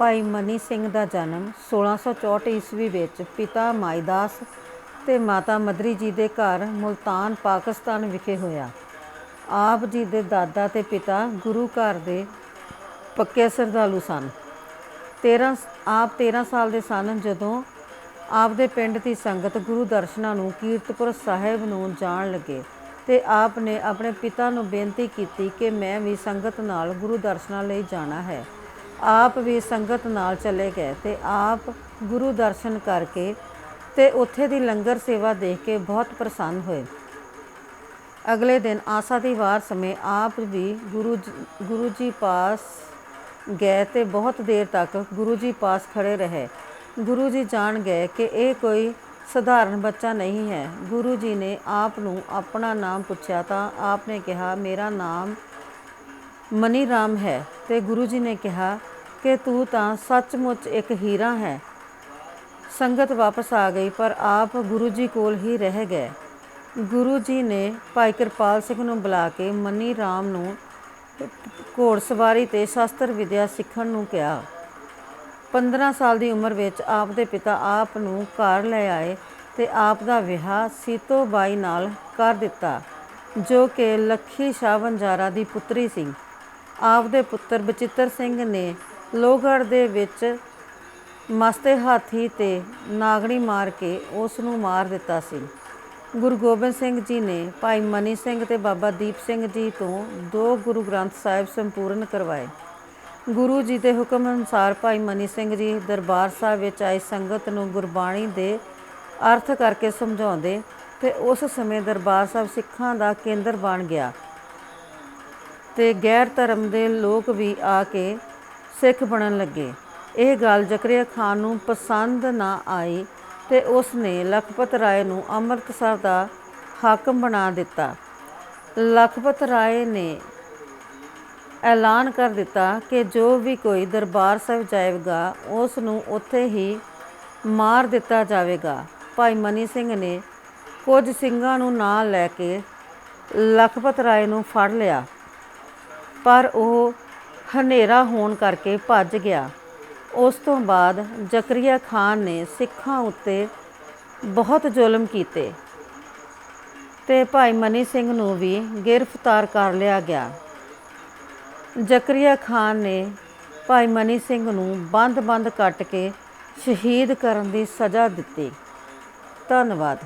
ਭਾਈ ਮਨੀ ਸਿੰਘ ਦਾ ਜਨਮ 1664 ਈਸਵੀ ਵਿੱਚ ਪਿਤਾ ਮਾਈਦਾਸ ਤੇ ਮਾਤਾ ਮਦਰੀ ਜੀ ਦੇ ਘਰ ਮੁਲਤਾਨ, ਪਾਕਿਸਤਾਨ ਵਿਖੇ ਹੋਇਆ। ਆਪ ਜੀ ਦੇ ਦਾਦਾ ਤੇ ਪਿਤਾ ਗੁਰੂ ਘਰ ਦੇ ਪੱਕੇ ਸ਼ਰਧਾਲੂ ਸਨ। 13 ਆਪ 13 ਸਾਲ ਦੇ ਸਨ ਜਦੋਂ ਆਪ ਦੇ ਪਿੰਡ ਦੀ ਸੰਗਤ ਗੁਰੂ ਦਰਸ਼ਨਾਂ ਨੂੰ ਕੀਰਤਪੁਰ ਸਾਹਿਬ ਨੂੰ ਜਾਣ ਲੱਗੇ ਤੇ ਆਪ ਨੇ ਆਪਣੇ ਪਿਤਾ ਨੂੰ ਬੇਨਤੀ ਕੀਤੀ ਕਿ ਮੈਂ ਵੀ ਸੰਗਤ ਨਾਲ ਗੁਰੂ ਦਰਸ਼ਨਾਂ ਲਈ ਜਾਣਾ ਹੈ। ਆਪ ਵੀ ਸੰਗਤ ਨਾਲ ਚਲੇ ਗਏ ਤੇ ਆਪ ਗੁਰੂ ਦਰਸ਼ਨ ਕਰਕੇ ਤੇ ਉੱਥੇ ਦੀ ਲੰਗਰ ਸੇਵਾ ਦੇਖ ਕੇ ਬਹੁਤ ਪ੍ਰਸੰਨ ਹੋਏ। ਅਗਲੇ ਦਿਨ ਆਸਾ ਦੀ ਵਾਰ ਸਮੇਂ ਆਪ ਵੀ ਗੁਰੂ ਜੀ- ਗੁਰੂ ਜੀ ਪਾਸ ਗਏ ਤੇ ਬਹੁਤ ਦੇਰ ਤੱਕ ਗੁਰੂ ਜੀ ਪਾਸ ਖੜੇ ਰਹੇ। ਗੁਰੂ ਜੀ ਜਾਣ ਗਏ ਕਿ ਇਹ ਕੋਈ ਸਧਾਰਨ ਬੱਚਾ ਨਹੀਂ ਹੈ। ਗੁਰੂ ਜੀ ਨੇ ਆਪ ਨੂੰ ਆਪਣਾ ਨਾਮ ਪੁੱਛਿਆ ਤਾਂ ਆਪ ਨੇ ਕਿਹਾ, ਮੇਰਾ ਨਾਮ ਮਨੀ ਰਾਮ ਹੈ ਤੇ ਗੁਰੂ ਜੀ ਨੇ ਕਿਹਾ ਕਿ ਤੂੰ ਤਾਂ ਸੱਚਮੁੱਚ ਇੱਕ ਹੀਰਾ ਹੈ। ਸੰਗਤ ਵਾਪਸ ਆ ਗਈ, ਪਰ ਆਪ ਗੁਰੂ ਜੀ ਕੋਲ ਹੀ ਰਹਿ ਗਏ। ਗੁਰੂ ਜੀ ਨੇ ਭਾਈ ਕਿਰਪਾਲ ਸਿੰਘ ਨੂੰ ਬੁਲਾ ਕੇ ਮਨੀ ਰਾਮ ਨੂੰ ਘੋੜ ਸਵਾਰੀ ਤੇ ਸ਼ਸਤਰ ਵਿਦਿਆ ਸਿੱਖਣ ਨੂੰ ਕਿਹਾ। 15 ਸਾਲ ਦੀ ਉਮਰ ਵਿੱਚ ਆਪ ਦੇ ਪਿਤਾ ਆਪ ਨੂੰ ਘਰ ਲੈ ਆਏ ਤੇ ਆਪ ਦਾ ਵਿਆਹ ਸੀਤੋ ਬਾਈ ਨਾਲ ਕਰ ਦਿੱਤਾ, ਜੋ ਕਿ ਲੱਖੀ ਸ਼ਾਹ ਵੰਜਾਰਾ ਦੀ ਪੁੱਤਰੀ ਸੀ। ਆਪ ਦੇ ਪੁੱਤਰ ਬਚਿੱਤਰ ਸਿੰਘ ਨੇ ਲੋਹਗੜ੍ਹ ਦੇ ਵਿੱਚ ਮਸਤੇ ਹਾਥੀ ਤੇ ਨਾਗਣੀ ਮਾਰ ਕੇ ਉਸ ਨੂੰ ਮਾਰ ਦਿੱਤਾ ਸੀ। ਗੁਰੂ ਗੋਬਿੰਦ ਸਿੰਘ ਜੀ ਨੇ ਭਾਈ ਮਨੀ ਸਿੰਘ ਤੇ ਬਾਬਾ ਦੀਪ ਸਿੰਘ ਜੀ ਤੋਂ ਦੋ ਗੁਰੂ ਗ੍ਰੰਥ ਸਾਹਿਬ ਸੰਪੂਰਨ ਕਰਵਾਏ। ਗੁਰੂ ਜੀ ਦੇ ਹੁਕਮ ਅਨੁਸਾਰ ਭਾਈ ਮਨੀ ਸਿੰਘ ਜੀ ਦਰਬਾਰ ਸਾਹਿਬ ਵਿੱਚ ਆਈ ਸੰਗਤ ਨੂੰ ਗੁਰਬਾਣੀ ਦੇ ਅਰਥ ਕਰਕੇ ਸਮਝਾਉਂਦੇ ਤੇ ਉਸ ਸਮੇਂ ਦਰਬਾਰ ਸਾਹਿਬ ਸਿੱਖਾਂ ਦਾ ਕੇਂਦਰ ਬਣ ਗਿਆ। ਤੇ ਗੈਰ ਧਰਮ ਦੇ ਲੋਕ ਵੀ ਆ ਕੇ ਸਿੱਖ ਬਣਨ ਲੱਗੇ। ਇਹ ਗੱਲ ਜ਼ਕਰੀਆ ਖਾਨ ਨੂੰ ਪਸੰਦ ਨਾ ਆਈ ਤੇ ਉਸ ਨੇ ਲਖਪਤ ਰਾਏ ਨੂੰ ਅੰਮ੍ਰਿਤਸਰ ਦਾ ਹਾਕਮ ਬਣਾ ਦਿੱਤਾ। ਲਖਪਤ ਰਾਏ ਨੇ ਐਲਾਨ ਕਰ ਦਿੱਤਾ ਕਿ ਜੋ ਵੀ ਕੋਈ ਦਰਬਾਰ ਸਾਹਿਬ ਜਾਏਗਾ ਉਸ ਨੂੰ ਉੱਥੇ ਹੀ ਮਾਰ ਦਿੱਤਾ ਜਾਵੇਗਾ। ਭਾਈ ਮਨੀ ਸਿੰਘ ਨੇ ਕੁਝ ਸਿੰਘਾਂ ਨੂੰ ਨਾਲ ਲੈ ਕੇ ਲਖਪਤ ਰਾਏ ਨੂੰ ਫੜ ਲਿਆ। ਪਰ ਉਹ ਹਨੇਰਾ ਹੋਣ ਕਰਕੇ ਭੱਜ ਗਿਆ। ਉਸ ਤੋਂ ਬਾਅਦ ਜ਼ਕਰੀਆ ਖਾਨ ਨੇ ਸਿੱਖਾਂ ਉੱਤੇ ਬਹੁਤ ਜ਼ੁਲਮ ਕੀਤੇ ਤੇ ਭਾਈ ਮਨੀ ਸਿੰਘ ਨੂੰ ਵੀ ਗ੍ਰਿਫਤਾਰ ਕਰ ਲਿਆ ਗਿਆ। ਜ਼ਕਰੀਆ ਖਾਨ ਨੇ ਭਾਈ ਮਨੀ ਸਿੰਘ ਨੂੰ ਬੰਦ-ਬੰਦ ਕੱਟ ਕੇ ਸ਼ਹੀਦ ਕਰਨ ਦੀ ਸਜ਼ਾ ਦਿੱਤੀ। ਧੰਨਵਾਦ।